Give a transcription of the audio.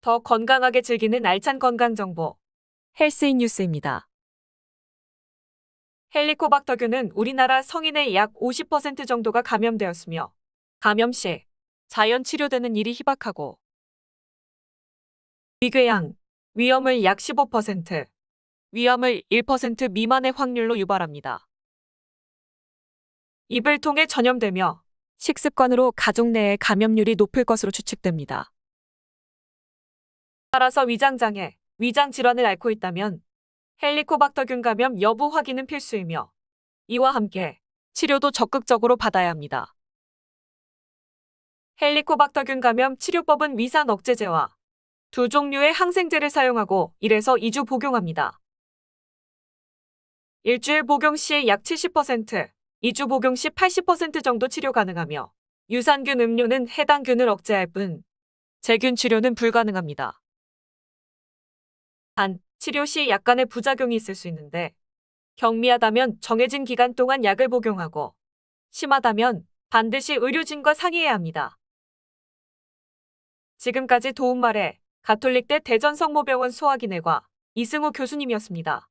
더 건강하게 즐기는 알찬 건강 정보. 헬스인 뉴스입니다. 헬리코박터균은 우리나라 성인의 약 50% 정도가 감염되었으며 감염 시 자연 치료되는 일이 희박하고 비궤양, 위험을 약 15%, 위험을 1% 미만의 확률로 유발합니다. 입을 통해 전염되며 식습관으로 가족 내의 감염률이 높을 것으로 추측됩니다. 따라서 위장장애, 위장 질환을 앓고 있다면 헬리코박터균 감염 여부 확인은 필수이며 이와 함께 치료도 적극적으로 받아야 합니다. 헬리코박터균 감염 치료법은 위산 억제제와 두 종류의 항생제를 사용하고 1에서 2주 복용합니다. 일주일 복용 시 약 70%, 2주 복용 시 80% 정도 치료 가능하며 유산균 음료는 해당 균을 억제할 뿐 제균 치료는 불가능합니다. 단, 치료 시 약간의 부작용이 있을 수 있는데 경미하다면 정해진 기간 동안 약을 복용하고 심하다면 반드시 의료진과 상의해야 합니다. 지금까지 도움말에 가톨릭대 대전성모병원 소아기내과 이승우 교수님이었습니다.